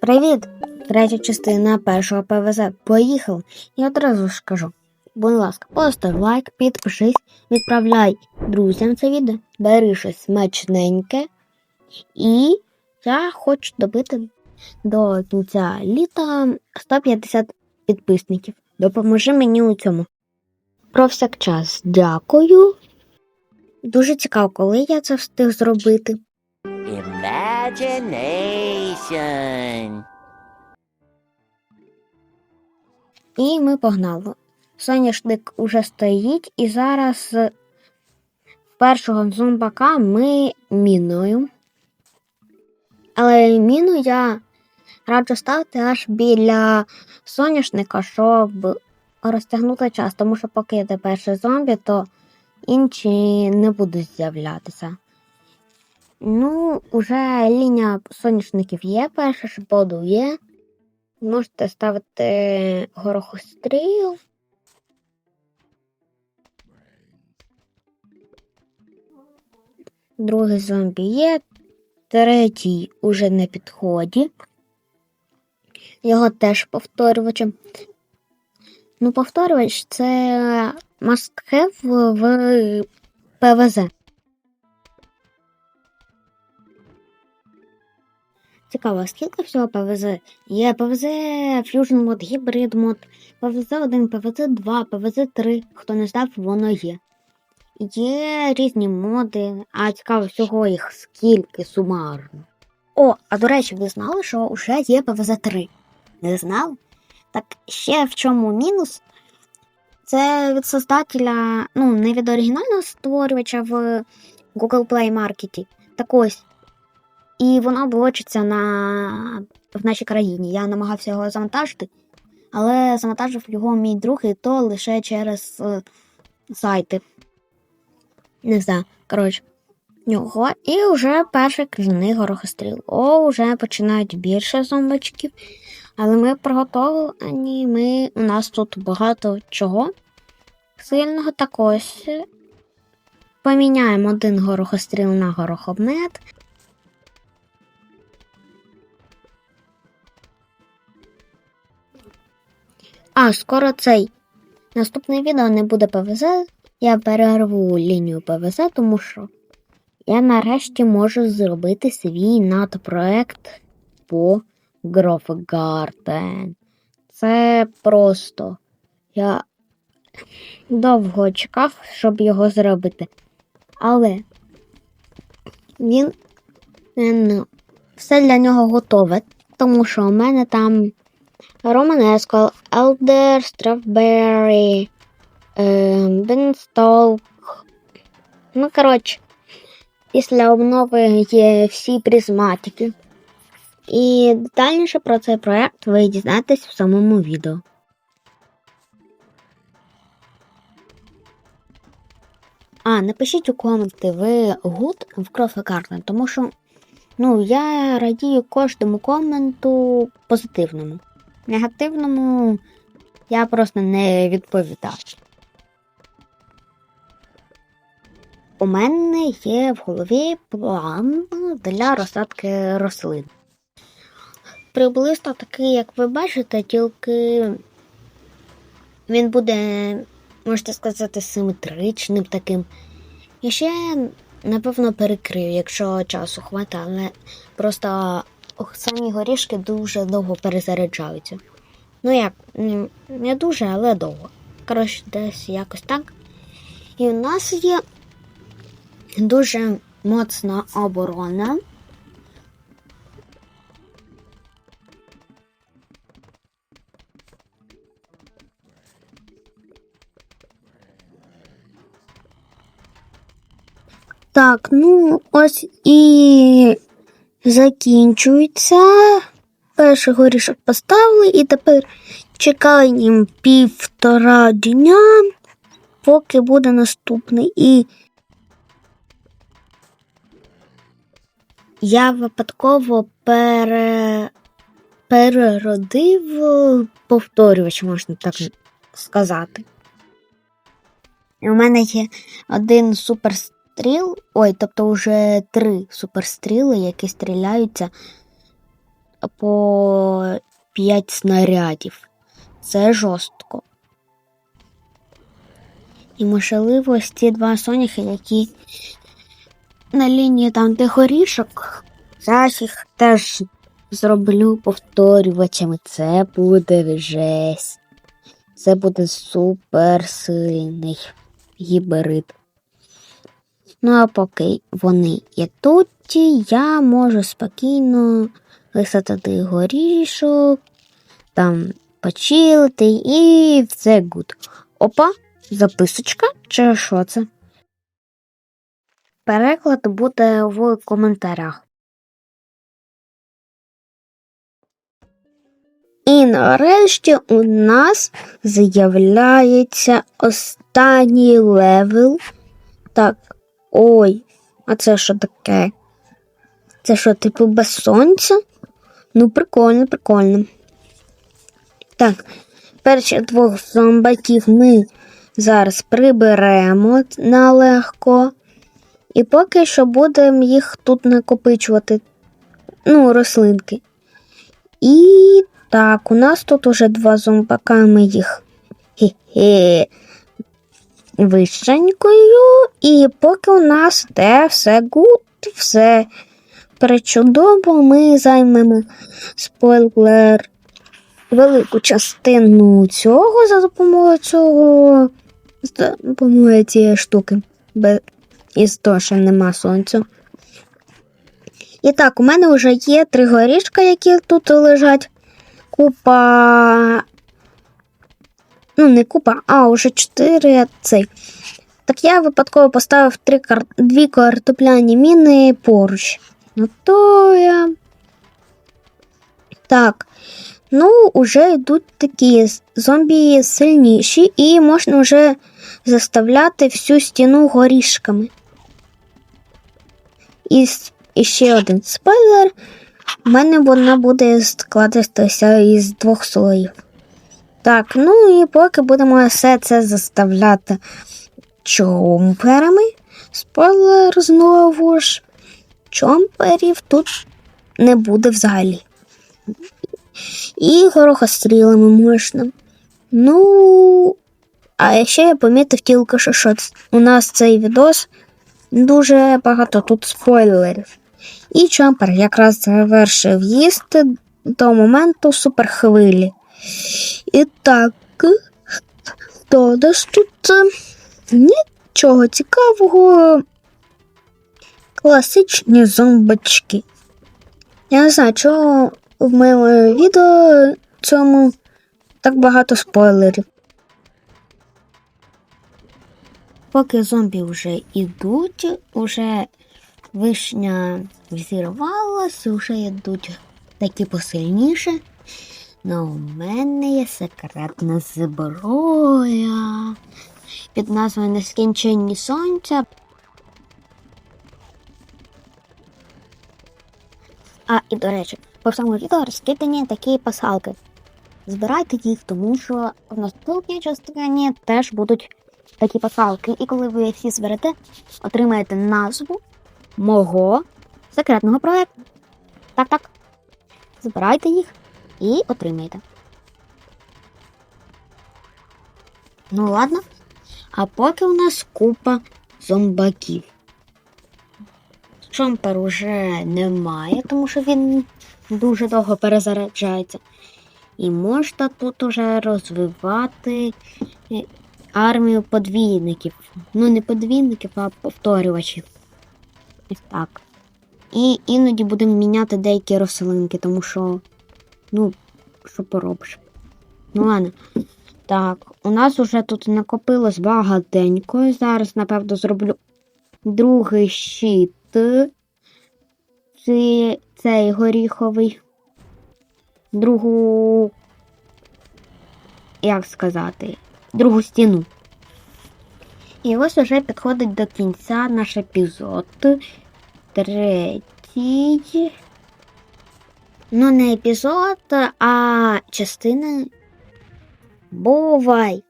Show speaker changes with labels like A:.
A: Привіт! Третя частина першого ПВЗ. Поїхав. І одразу ж кажу. Будь ласка, постав лайк, підпишись, відправляй друзям це відео, бери щось смачненьке. І я хочу добити до кінця літа 150 підписників. Допоможи мені у цьому. Про всякчас дякую. Дуже цікаво, коли я це встиг зробити.
B: Imagination.
A: І ми погнали. Соняшник уже стоїть, і зараз першого зомбака ми міною. Але міну я раджу ставити аж біля соняшника, щоб розтягнути час, тому що поки йде перший зомбі, то інші не будуть з'являтися. Ну, уже лінія соняшників є, перша шподу є. Можете ставити горохостріл. Другий зомбі є. Третій уже на підході. Його теж повторювачем. Ну, повторювач це must have в ПВЗ. Цікаво, скільки всього ПВЗ? Є ПВЗ Fusion мод, гібрид мод, ПВЗ 1, ПВЗ 2, ПВЗ 3. Хто не знав, воно є. Є різні моди, а цікаво, всього їх скільки сумарно. О, а до речі, ви знали, що вже є ПВЗ 3? Не знали? Так ще в чому мінус? Це від создателя, ну, не від оригінального створювача в Google Play Market. Так ось. І воно блочиться на... в нашій країні. Я намагався його завантажити, але завантажив його мій друг, і то лише через е, сайти. Не знаю, коротше. Його. І вже перший крижаний горохостріл. О, вже починають більше зомбачків. Але ми приготовлені, ми, у нас тут багато чого сильного. Так ось. Поміняємо один горохостріл на горохомет. А, скоро цей наступне відео не буде ПВЗ. Я перерву лінію ПВЗ, тому що я нарешті можу зробити свій надпроект по Грофгартен. Це просто я довго чекав, щоб його зробити. Але він, він все для нього готове, тому що у мене там Романеско, Елдер, Стrawberry, Бенстолк. Ну, коротше, після обнови є всі призматики. І детальніше про цей проект ви дізнаєтесь в самому відео. А, напишіть у коменти ви гуд в Крофекартен, тому що ну, я радію кожному коменту позитивному. Негативному я просто не відповідаю. У мене є в голові план для розсадки рослин. Приблизно такий, як ви бачите, тільки він буде, можете сказати, симетричним таким. І ще, напевно, перекрию, якщо часу хватає, але просто самі горішки дуже довго перезаряджаються. Ну як, не дуже, але довго. Коротше, десь якось так. І у нас є дуже моцна оборона. Так, ну ось і закінчується. Перший горішок поставили і тепер чекаємо півтора дня, поки буде наступний. І я випадково пере... переродив повторювач, можна так сказати. І у мене є один суперстріл, ой, тобто вже три суперстріли, які стріляються по 5 снарядів. Це жорстко. І можливо, ось ці два соняхи, які на лінії там, де горішок, зараз їх теж зроблю повторювачами. Це буде жесть. Це буде суперсильний гібрид. Ну, а поки вони є тут, я можу спокійно висадити горішок, там почилити і все гуд. Опа, записочка чи що це? Переклад буде в коментарях. І нарешті у нас з'являється останній левел. Так, ой, а це що таке? Це що, типу, без сонця? Ну, прикольно, прикольно. Так, перших двох зомбаків ми зараз приберемо на легко. І поки що будемо їх тут накопичувати. Ну, рослинки. І так, у нас тут уже два зомбака, ми їх хе-хе, вищенькою. І поки у нас те все гуд, все причудово, ми займемо спойлер велику частину цього за допомогою цього за допомогою цієї штуки. Без... Із того, що нема сонця. І так, у мене вже є три горішка, які тут лежать. Купа. Ну, не купа, а вже чотири цей. Так я випадково поставив три кар... дві картопляні міни поруч. Ну то я. Так. Ну, вже йдуть такі зомбі сильніші, і можна вже заставляти всю стіну горішками. І, і ще один спойлер. У мене вона буде складатися із двох слоїв. Так, ну і поки будемо все це заставляти чомперами. Спойлер знову ж. Чомперів тут не буде взагалі. І горохострілами можна. Ну, а ще я помітив тільки, що, що у нас цей відос дуже багато тут спойлерів. І Чампер якраз завершив їсти до моменту суперхвилі. І так, то у нас тут е, нічого цікавого. Класичні зомбачки. Я не знаю, чого в моєму відео цьому так багато спойлерів. Поки зомбі вже йдуть, уже вишня взірвалась, вже йдуть такі посильніше. Но у мене є секретна зброя під назвою Нескінченні сонця. А, і до речі, по всьому відео розкидані такі пасалки. Збирайте їх, тому що в наступній частині теж будуть такі пасалки. І коли ви всі зберете, отримаєте назву мого секретного проекту. Так, так. Збирайте їх і отримаєте. Ну ладно. А поки у нас купа зомбаків. Шомпер уже немає, тому що він дуже довго перезаряджається. І можна тут уже розвивати е, армію подвійників. Ну, не подвійників, а повторювачів. Ось так. І іноді будемо міняти деякі рослинки, тому що, ну, що поробиш. Ну ладно. Так, у нас уже тут накопилось багатенько. Зараз, напевно, зроблю другий щит. Чи цей горіховий. Другу. Як сказати? Другу стіну. І ось уже підходить до кінця наш епізод. Третій. Ну, не епізод, а частина. Бувай!